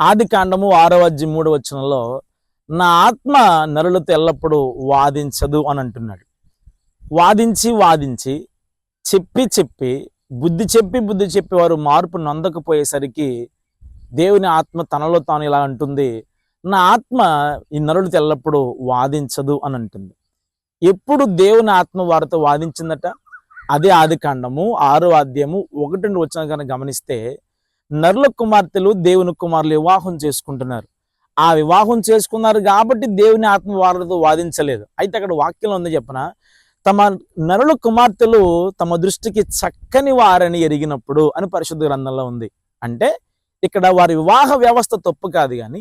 ఆది కాండము ఆరో అధ్యాయం మూడు వచనంలో నా ఆత్మ నరులతో ఎల్లప్పుడూ వాదించదు అని అంటున్నాడు. వాదించి వాదించి చెప్పి చెప్పి బుద్ధి చెప్పి బుద్ధి చెప్పి వారు మార్పు నొందకపోయేసరికి దేవుని ఆత్మ తనలో తాను ఇలా అంటుంది నా ఆత్మ ఈ నరులతో ఎల్లప్పుడూ వాదించదు అని అంటుంది. ఎప్పుడు దేవుని ఆత్మ వారితో వాదించిందట? అదే ఆది కాండము ఆరో అధ్యాయము ఒకటి రెండు వచ్చిన కనుక గమనిస్తే నరుల కుమార్తెలు దేవుని కుమారులు వివాహం చేసుకుంటున్నారు. ఆ వివాహం చేసుకున్నారు కాబట్టి దేవుని ఆత్మ వారితో వాదించలేదు. అయితే అక్కడ వాక్యంలో ఉంది చెప్పిన? తమ నరుల కుమార్తెలు తమ దృష్టికి చక్కని వారని ఎరిగినప్పుడు అని పరిశుద్ధ గ్రంథంలో ఉంది. అంటే ఇక్కడ వారి వివాహ వ్యవస్థ తప్పు కాదు కానీ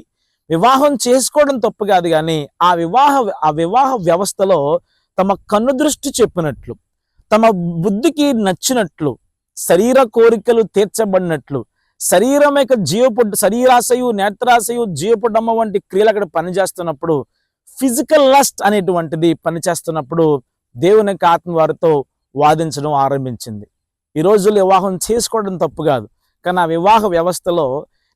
వివాహం చేసుకోవడం తప్పు కాదు కానీ ఆ వివాహ ఆ వివాహ వ్యవస్థలో తమ కన్ను దృష్టి చెప్పినట్లు తమ బుద్ధికి నచ్చినట్లు శరీర కోరికలు తీర్చబడినట్లు శరీరం యొక్క జీవపొడ్డు శరీరాశయు నేత్రాశయు జీవపొడ్డమ్మ వంటి క్రియలు అక్కడ పనిచేస్తున్నప్పుడు ఫిజికల్ లస్ట్ అనేటువంటిది పనిచేస్తున్నప్పుడు దేవుని యొక్క ఆత్మవారితో వాదించడం ఆరంభించింది. ఈ రోజుల్లో వివాహం చేసుకోవడం తప్పు కాదు. కానీ ఆ వివాహ వ్యవస్థలో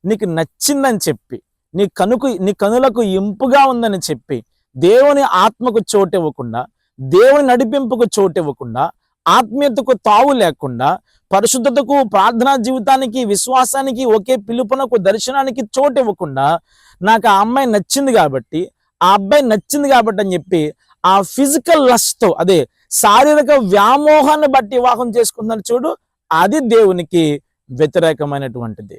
నీకు నచ్చిందని చెప్పి నీ కనుకు నీ కనులకు ఇంపుగా ఉందని చెప్పి దేవుని ఆత్మకు చోటు ఇవ్వకుండా దేవుని నడిపింపుకు చోటు ఇవ్వకుండా ఆత్మీయతకు తావు లేకుండా పరిశుద్ధతకు ప్రార్థనా జీవితానికి విశ్వాసానికి ఒకే పిలుపునకు దర్శనానికి చోటు ఇవ్వకుండా నాకు ఆ అమ్మాయి నచ్చింది కాబట్టి ఆ అబ్బాయి నచ్చింది కాబట్టి అని చెప్పి ఆ ఫిజికల్ లస్ట్తో అదే శారీరక వ్యామోహాన్ని బట్టి వివాహం చేసుకుంటున్నారు చూడు అది దేవునికి వ్యతిరేకమైనటువంటిది